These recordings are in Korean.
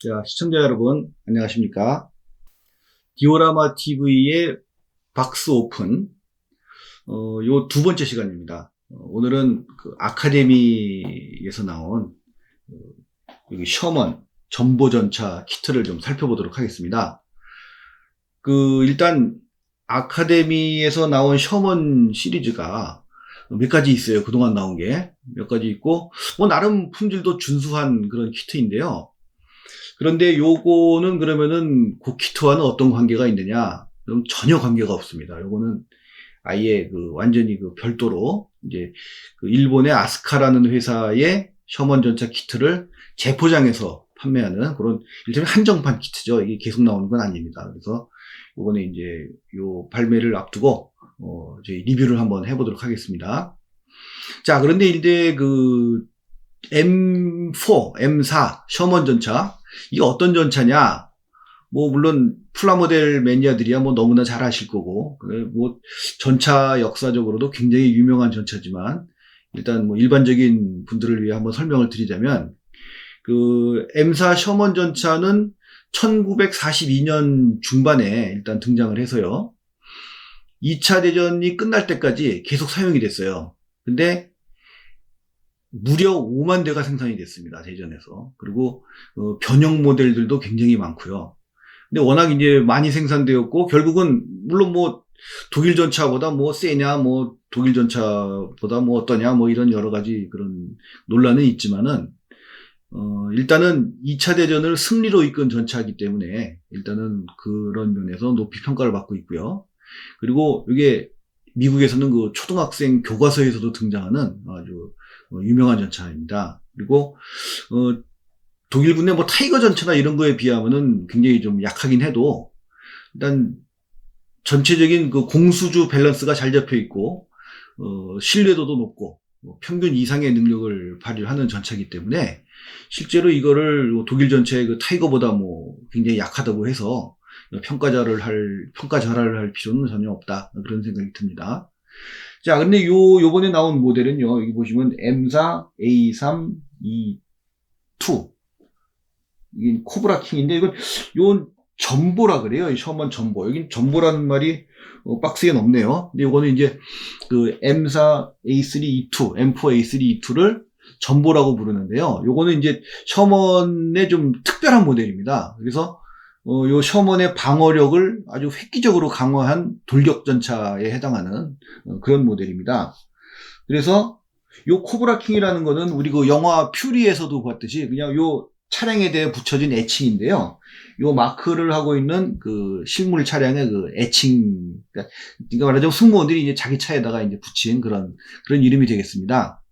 자, 시청자 여러분, 안녕하십니까. 디오라마 TV의 박스 오픈, 어, 요 두 번째 시간입니다. 어, 오늘은 그 아카데미에서 나온, 어, 여기 셔먼 전보전차 키트를 좀 살펴보도록 하겠습니다. 그, 일단, 아카데미에서 나온 셔먼 시리즈가 몇 가지 있어요. 그동안 나온 게. 몇 가지 있고, 뭐, 나름 품질도 준수한 그런 키트인데요. 그런데 요거는 그러면은 그 키트와는 어떤 관계가 있느냐? 그럼 전혀 관계가 없습니다. 요거는 아예 그 완전히 그 별도로 이제 그 일본의 아스카라는 회사의 셔먼 전차 키트를 재포장해서 판매하는 그런 일종의 한정판 키트죠. 이게 계속 나오는 건 아닙니다. 그래서 요번에 이제 요 발매를 앞두고 어 저희 리뷰를 한번 해보도록 하겠습니다. 자, 그런데 이제 그 M4, M4 셔먼 전차 이게 어떤 전차냐? 뭐 물론 플라모델 매니아들이야 뭐 너무나 잘 아실 거고 그뭐 전차 역사적으로도 굉장히 유명한 전차지만 일단 뭐 일반적인 분들을 위해 한번 설명을 드리자면 그 M4 셔먼 전차는 1942년 중반에 일단 등장을 해서요. 2차 대전이 끝날 때까지 계속 사용이 됐어요. 근데 무려 5만 대가 생산이 됐습니다. 대전에서. 그리고 어, 변형 모델들도 굉장히 많고요. 근데 워낙 이제 많이 생산되었고 결국은 물론 뭐 독일 전차보다 뭐 세냐 뭐 독일 전차보다 뭐 어떠냐 뭐 이런 여러 가지 그런 논란은 있지만은 어 일단은 2차 대전을 승리로 이끈 전차이기 때문에 일단은 그런 면에서 높이 평가를 받고 있고요. 그리고 이게 미국에서는 그 초등학생 교과서에서도 등장하는 아주 어, 유명한 전차입니다. 그리고 어, 독일군의 뭐 타이거 전차나 이런 거에 비하면은 굉장히 좀 약하긴 해도 일단 전체적인 그 공수주 밸런스가 잘 잡혀 있고 어, 신뢰도도 높고 뭐 평균 이상의 능력을 발휘하는 전차이기 때문에 실제로 이거를 뭐 독일 전차의 그 타이거보다 뭐 굉장히 약하다고 해서 평가자를 할 평가 절하를 할 필요는 전혀 없다 그런 생각이 듭니다. 자, 근데 요 요번에 나온 모델은요. 여기 보시면 M4 A3 E2 이게 코브라 킹인데 이건 요 전보라 그래요. 이 셔먼 전보. 여긴 전보라는 말이 어, 박스에 없네요. 근데 요거는 이제 그 M4 A3 E2, M4 A3 E2를 전보라고 부르는데요. 요거는 이제 셔먼의 좀 특별한 모델입니다. 그래서 어, 요 셔먼의 방어력을 아주 획기적으로 강화한 돌격전차에 해당하는 어, 그런 모델입니다. 그래서 요 코브라 킹이라는 거는 우리 그 영화 퓨리에서도 봤듯이 그냥 요 차량에 대해 붙여진 애칭인데요. 요 마크를 하고 있는 그 실물 차량의 그 애칭, 그러니까 그러니까 말하자면 승무원들이 이제 자기 차에다가 이제 붙인 그런 그런 이름이 되겠습니다.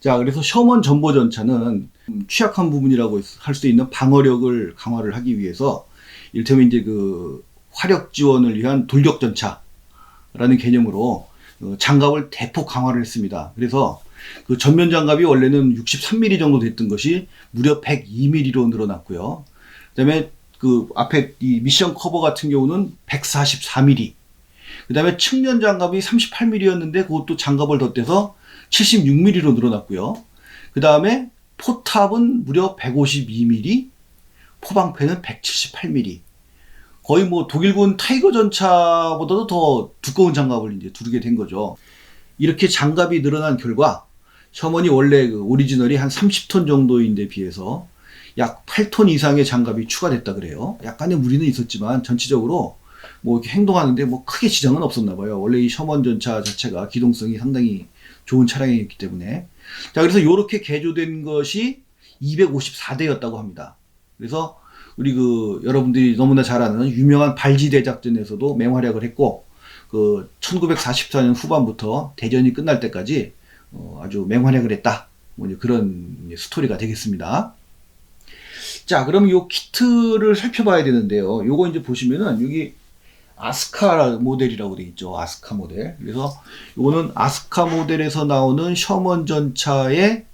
자, 그래서 셔먼 전보 전차는 취약한 부분이라고 할 수 있는 방어력을 강화를 하기 위해서 일테면 이제 그 화력 지원을 위한 돌격 전차라는 개념으로 어, 장갑을 대폭 강화를 했습니다. 그래서 그 전면 장갑이 원래는 63mm 정도 됐던 것이 무려 102mm로 늘어났고요. 그다음에 그 앞에 이 미션 커버 같은 경우는 144mm. 그다음에 측면 장갑이 38mm였는데 그것도 장갑을 덧대서 76mm로 늘어났고요. 그 다음에 포탑은 무려 152mm, 포방패는 178mm. 거의 뭐 독일군 타이거 전차보다도 더 두꺼운 장갑을 이제 두르게 된 거죠. 이렇게 장갑이 늘어난 결과 셔먼이 원래 그 오리지널이 한 30톤 정도인데 비해서 약 8톤 이상의 장갑이 추가됐다 그래요. 약간의 무리는 있었지만 전체적으로 뭐 이렇게 행동하는데 뭐 크게 지장은 없었나 봐요. 원래 이 셔먼 전차 자체가 기동성이 상당히 좋은 차량이었기 때문에. 자, 그래서 이렇게 개조된 것이 254대였다고 합니다. 그래서 우리 그 여러분들이 너무나 잘 아는 유명한 발지대 작전에서도 맹활약을 했고 그 1944년 후반부터 대전이 끝날 때까지 어 아주 맹활약을 했다. 뭐 그런 스토리가 되겠습니다. 자, 그럼 요 키트를 살펴봐야 되는데요. 요거 이제 보시면은 여기 아스카 모델이라고 되어 있죠. 아스카 모델. 그래서 이거는 아스카 모델에서 나오는 셔먼 전차의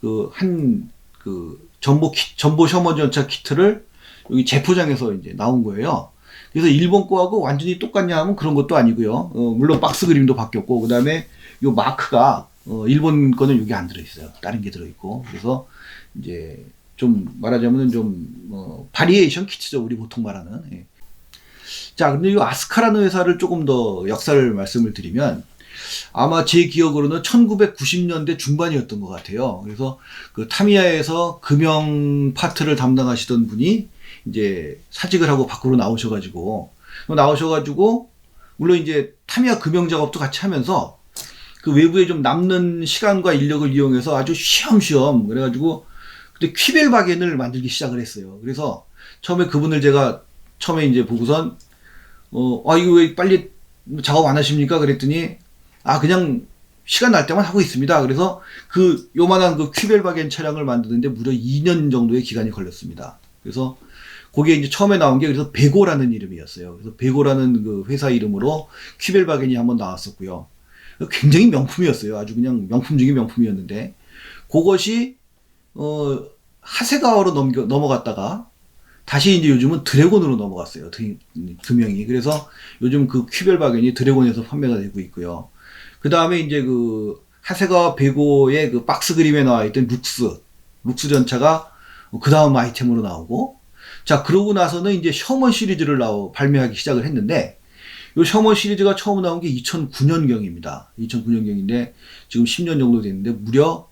그 한그 전보 키, 전보 셔먼 전차 키트를 여기 재포장해서 이제 나온 거예요. 그래서 일본 거하고 완전히 똑같냐 하면 그런 것도 아니고요. 어, 물론 박스 그림도 바뀌었고 그다음에 요 마크가 어, 일본 거는 여기 안 들어 있어요. 다른 게 들어 있고. 그래서 이제 좀 말하자면 좀 어, 바리에이션 키트죠. 우리 보통 말하는. 예. 자, 근데 이 아스카라는 회사를 조금 더 역사를 말씀을 드리면 아마 제 기억으로는 1990년대 중반이었던 것 같아요. 그래서 그 타미야에서 금형 파트를 담당하시던 분이 이제 사직을 하고 밖으로 나오셔가지고 나오셔가지고 물론 이제 타미야 금형 작업도 같이 하면서 그 외부에 좀 남는 시간과 인력을 이용해서 아주 쉬엄쉬엄 그래가지고 그때 퀴벨 바겐을 만들기 시작을 했어요. 그래서 처음에 그분을 제가 처음에 이제 보고선 어, 아, 이거 왜 빨리 작업 안 하십니까? 그랬더니 아, 그냥 시간 날 때만 하고 있습니다. 그래서 그 요만한 그 퀴벨 바겐 차량을 만드는데 무려 2년 정도의 기간이 걸렸습니다. 그래서 그게 이제 처음에 나온 게 그래서 베고라는 이름이었어요. 그래서 베고라는 그 회사 이름으로 퀴벨 바겐이 한번 나왔었고요. 굉장히 명품이었어요. 아주 그냥 명품 중에 명품이었는데 그것이 어 하세가와로 넘겨 넘어갔다가 다시 이제 요즘은 드래곤으로 넘어갔어요. 드- 금형이. 그래서 요즘 그 퀴벨 바겐이 드래곤에서 판매가 되고 있고요. 그 다음에 이제 그 하세가와 베고의 그 박스 그림에 나와 있던 룩스, 룩스 전차가 그 다음 아이템으로 나오고, 자, 그러고 나서는 이제 셔먼 시리즈를 나오, 발매하기 시작을 했는데, 요 셔먼 시리즈가 처음 나온 게 2009년경입니다. 2009년경인데, 지금 10년 정도 됐는데, 무려,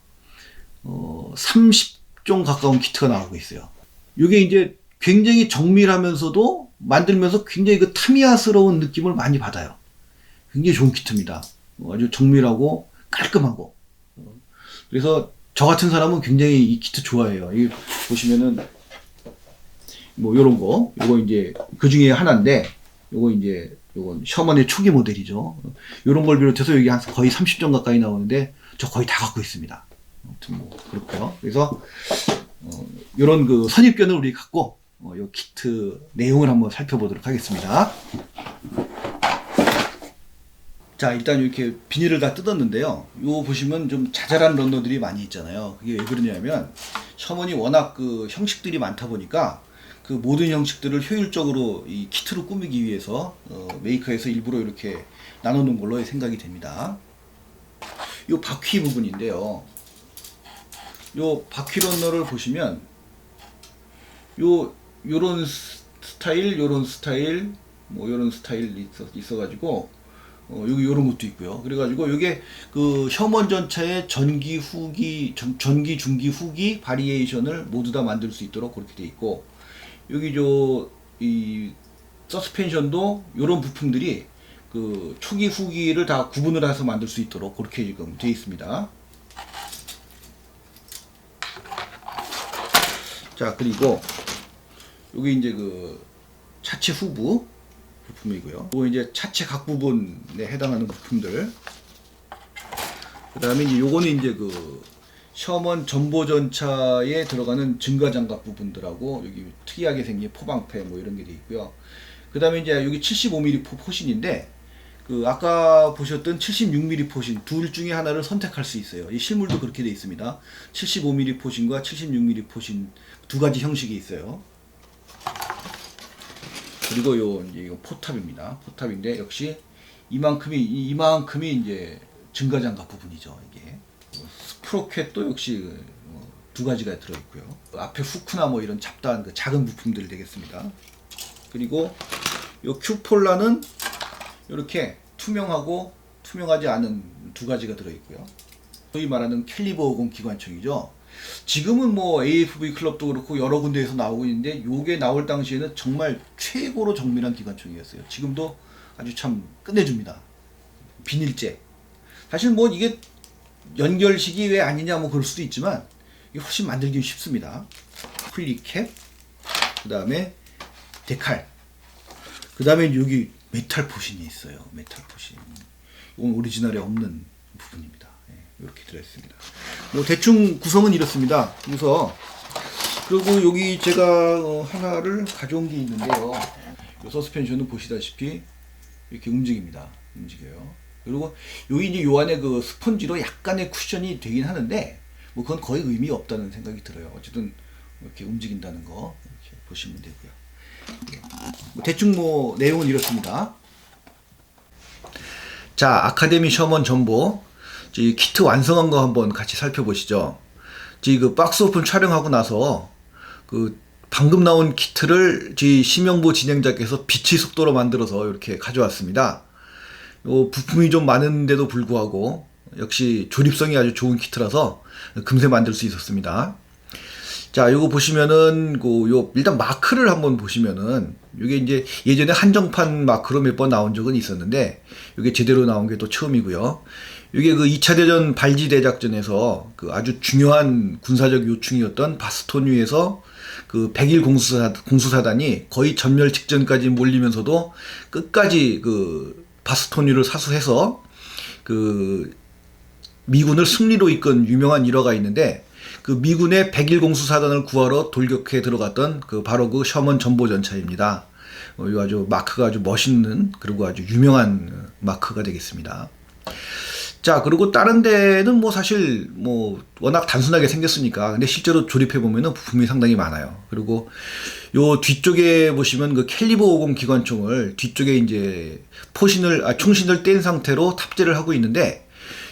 어, 30종 가까운 키트가 나오고 있어요. 이게 이제 굉장히 정밀하면서도 만들면서 굉장히 그 타미야스러운 느낌을 많이 받아요. 굉장히 좋은 키트입니다. 어, 아주 정밀하고 깔끔하고. 어, 그래서 저 같은 사람은 굉장히 이 키트 좋아해요. 이 보시면은 뭐 요런 거, 요거 이제 그 중에 하나인데, 요거 이제 요건 셔먼의 초기 모델이죠. 요런 걸 비롯해서 여기 한 거의 30점 가까이 나오는데 저 거의 다 갖고 있습니다. 아무튼 뭐 그렇고요. 그래서 어, 요런 그 선입견을 우리 갖고 어, 요 키트 내용을 한번 살펴보도록 하겠습니다. 자, 일단 이렇게 비닐을 다 뜯었는데요. 요 보시면 좀 자잘한 런너들이 많이 있잖아요. 그게 왜 그러냐면 셔먼이 워낙 그 형식들이 많다 보니까 그 모든 형식들을 효율적으로 이 키트로 꾸미기 위해서 어, 메이커에서 일부러 이렇게 나눠 놓은 걸로 생각이 됩니다. 요 바퀴 부분인데요. 요 바퀴 런너를 보시면 요 요런 스- 스타일, 요런 스타일, 뭐 요런 스타일 있어 있어 가지고 어, 여기 요런 것도 있고요. 그래가지고 요게 그 셔먼 전차의 전기 후기 전, 전기 중기 후기 바리에이션을 모두 다 만들 수 있도록 그렇게 돼 있고 여기 저 이 서스펜션도 요런 부품들이 그 초기 후기를 다 구분을 해서 만들 수 있도록 그렇게 지금 돼 있습니다. 자 그리고 여기 이제 그 차체 후부 부품이고요. 그리고 이제 차체 각 부분에 해당하는 부품들. 그다음에 이제 요거는 이제 그 셔먼 전보 전차에 들어가는 증가 장갑 부분들하고 여기 특이하게 생긴 포방패 뭐 이런 게 돼 있고요. 그다음에 이제 여기 75mm 포, 포신인데 그 아까 보셨던 76mm 포신 둘 중에 하나를 선택할 수 있어요. 이 실물도 그렇게 돼 있습니다. 75mm 포신과 76mm 포신 두 가지 형식이 있어요. 그리고 요 이제 이거 포탑입니다. 포탑인데 역시 이만큼이 이- 이만큼이 이제 증가장갑 부분이죠. 이게 스프로켓도 역시 어, 두 가지가 들어 있고요. 앞에 후크나 뭐 이런 잡다한 그 작은 부품들 되겠습니다. 그리고 요 큐폴라는 이렇게 투명하고 투명하지 않은 두 가지가 들어 있고요. 소위 말하는 캘리버 50 기관총이죠. 지금은 뭐 AFV 클럽도 그렇고 여러 군데에서 나오고 있는데 요게 나올 당시에는 정말 최고로 정밀한 기관총이었어요. 지금도 아주 참 끝내줍니다. 비닐재. 사실 뭐 이게 연결식이 왜 아니냐 뭐 그럴 수도 있지만 이게 훨씬 만들기 쉽습니다. 플리캡, 그 다음에 데칼, 그 다음에 여기 메탈 포신이 있어요. 메탈 포신. 이건 오리지널에 없는 부분입니다. 예, 이렇게 들어있습니다. 뭐 대충 구성은 이렇습니다. 그래서 그리고 여기 제가 어, 하나를 가져온 게 있는데요. 이 서스펜션은 보시다시피 이렇게 움직입니다. 움직여요. 그리고 여기 이제 요 안에 그 스펀지로 약간의 쿠션이 되긴 하는데 뭐 그건 거의 의미 없다는 생각이 들어요. 어쨌든 이렇게 움직인다는 거 이렇게 보시면 되고요. 뭐 대충 뭐 내용은 이렇습니다. 자, 아카데미 셔먼 전보 이 키트 완성한 거 한번 같이 살펴보시죠. 지금 그 박스 오픈 촬영하고 나서 그 방금 나온 키트를 저희 심영보 진행자께서 빛의 속도로 만들어서 이렇게 가져왔습니다. 요 부품이 좀 많은데도 불구하고 역시 조립성이 아주 좋은 키트라서 금세 만들 수 있었습니다. 자, 요거 보시면은, 그, 요, 일단 마크를 한번 보시면은, 요게 이제 예전에 한정판 마크로 몇 번 나온 적은 있었는데, 요게 제대로 나온 게 또 처음이고요. 요게 그 2차 대전 발지 대작전에서 그 아주 중요한 군사적 요충이었던 바스토뉴에서 그 백일 공수사, 공수사단이 거의 전멸 직전까지 몰리면서도 끝까지 그 바스토뉴를 사수해서 그 미군을 승리로 이끈 유명한 일화가 있는데 그 미군의 백일 공수사단을 구하러 돌격해 들어갔던 그 바로 그 셔먼 전보 전차입니다. 어, 이 아주 마크가 아주 멋있는 그리고 아주 유명한 마크가 되겠습니다. 자 그리고 다른 데는 뭐 사실 뭐 워낙 단순하게 생겼으니까 근데 실제로 조립해 보면은 부품이 상당히 많아요. 그리고 요 뒤쪽에 보시면 그 캘리버 50 기관총을 뒤쪽에 이제 포신을 아 총신을 뗀 상태로 탑재를 하고 있는데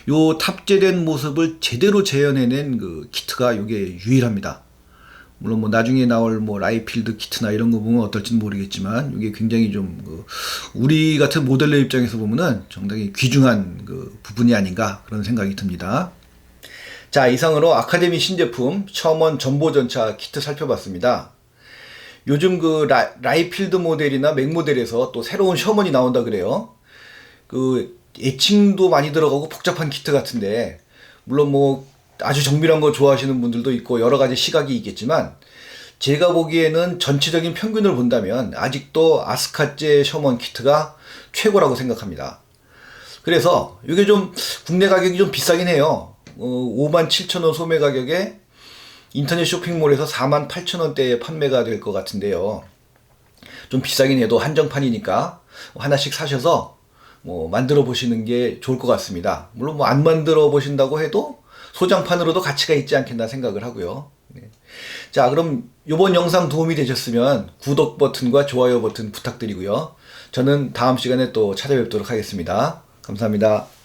요 탑재된 모습을 제대로 재현해낸 그 키트가 요게 유일합니다. 물론 뭐 나중에 나올 뭐 라이필드 키트나 이런 거 보면 어떨지는 모르겠지만 이게 굉장히 좀 그 우리 같은 모델러 입장에서 보면은 상당히 귀중한 그 부분이 아닌가 그런 생각이 듭니다. 자 이상으로 아카데미 신제품 셔먼 전보전차 키트 살펴봤습니다. 요즘 그 라, 라이필드 모델이나 맥 모델에서 또 새로운 셔먼이 나온다 그래요. 그 애칭도 많이 들어가고 복잡한 키트 같은데 물론 뭐 아주 정밀한 거 좋아하시는 분들도 있고 여러 가지 시각이 있겠지만 제가 보기에는 전체적인 평균을 본다면 아직도 아스카제 셔먼 키트가 최고라고 생각합니다. 그래서 이게 좀 국내 가격이 좀 비싸긴 해요. 어, 5만 7천 원 소매 가격에 인터넷 쇼핑몰에서 4만 8천 원대에 판매가 될 것 같은데요. 좀 비싸긴 해도 한정판이니까 하나씩 사셔서 뭐 만들어 보시는 게 좋을 것 같습니다. 물론 뭐 안 만들어 보신다고 해도 소장판으로도 가치가 있지 않겠나 생각을 하고요. 네. 자, 그럼 이번 영상 도움이 되셨으면 구독 버튼과 좋아요 버튼 부탁드리고요. 저는 다음 시간에 또 찾아뵙도록 하겠습니다. 감사합니다.